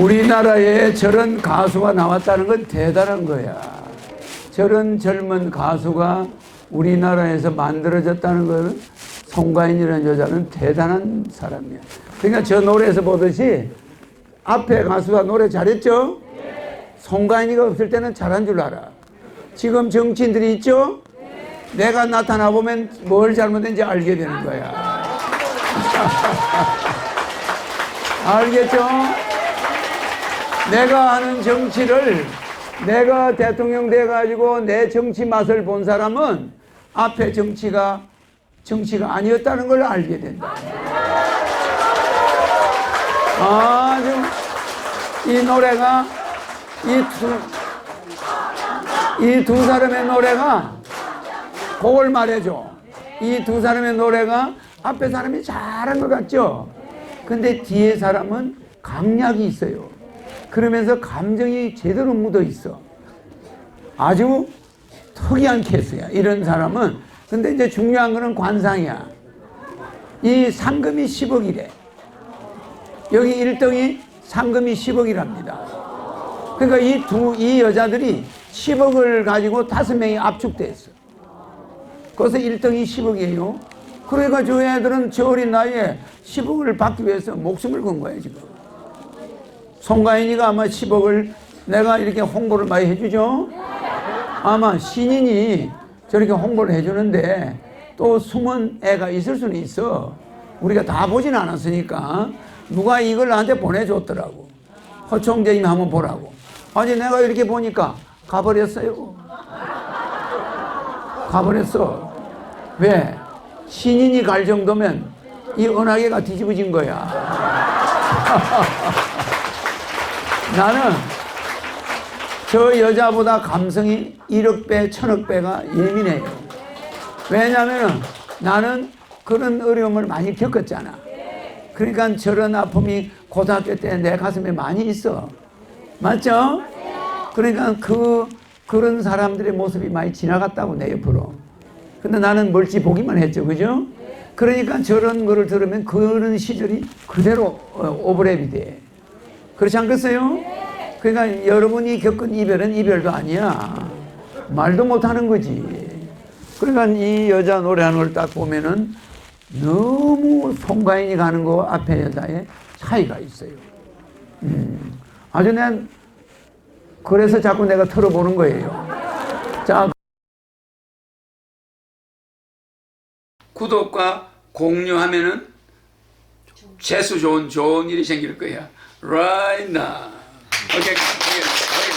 우리나라에 저런 가수가 나왔다는 건 대단한 거야. 저런 젊은 가수가 우리나라에서 만들어졌다는 것은 송가인이라는 여자는 대단한 사람이야. 그러니까 저 노래에서 보듯이 앞에 가수가 노래 잘했죠? 송가인이가 없을 때는 잘한 줄 알아. 지금 정치인들이 있죠? 내가 나타나 보면 뭘 잘못했는지 알게 되는 거야. 알겠죠? 내가 하는 정치를 내가 대통령 돼가지고 내 정치 맛을 본 사람은 앞에 정치가 정치가 아니었다는 걸 알게 된다. 아주 이 노래가 이두 이 두 사람의 노래가 그걸 말해줘. 이 두 사람의 노래가 앞에 사람이 잘한 것 같죠? 근데 뒤에 사람은 강약이 있어요. 그러면서 감정이 제대로 묻어 있어. 아주 특이한 케이스야. 이런 사람은. 근데 이제 중요한 거는 관상이야. 이 상금이 10억이래. 여기 1등이 상금이 10억이랍니다. 그러니까 이 두, 이 여자들이 10억을 가지고 다섯 명이 압축됐어. 그래서 1등이 10억이에요. 그러니까 저 애들은 저 어린 나이에 10억을 받기 위해서 목숨을 건 거예요, 지금. 송가인이가 아마 10억을 내가 이렇게 홍보를 많이 해주죠? 아마 신인이 저렇게 홍보를 해주는데 또 숨은 애가 있을 수는 있어. 우리가 다 보진 않았으니까 누가 이걸 나한테 보내줬더라고. 허총재님 한번 보라고. 아니 내가 이렇게 보니까 가버렸어요. 가버렸어. 왜? 신인이 갈 정도면 이 은하계가 뒤집어진 거야. 나는 저 여자보다 감성이 1억 배, 1000억 배가 예민해요. 왜냐면은 나는 그런 어려움을 많이 겪었잖아. 그러니까 저런 아픔이 고등학교 때 내 가슴에 많이 있어. 맞죠? 그러니까 그, 그런 사람들의 모습이 많이 지나갔다고 내 옆으로. 근데 나는 멀찌 보기만 했죠. 그죠? 그러니까 저런 거를 들으면 그런 시절이 그대로 어, 오버랩이 돼. 그렇지 않겠어요? 그러니까 여러분이 겪은 이별은 이별도 아니야. 말도 못하는 거지. 그러니까 이 여자 노래하는 걸 딱 보면은 너무 송가인이 가는 거 앞에 여자의 차이가 있어요. 음, 아주 난 그래서 자꾸 내가 틀어보는 거예요. 자, 구독과 공유하면은 재수 좋은 좋은 일이 생길 거야. Right now. 오케이. Okay.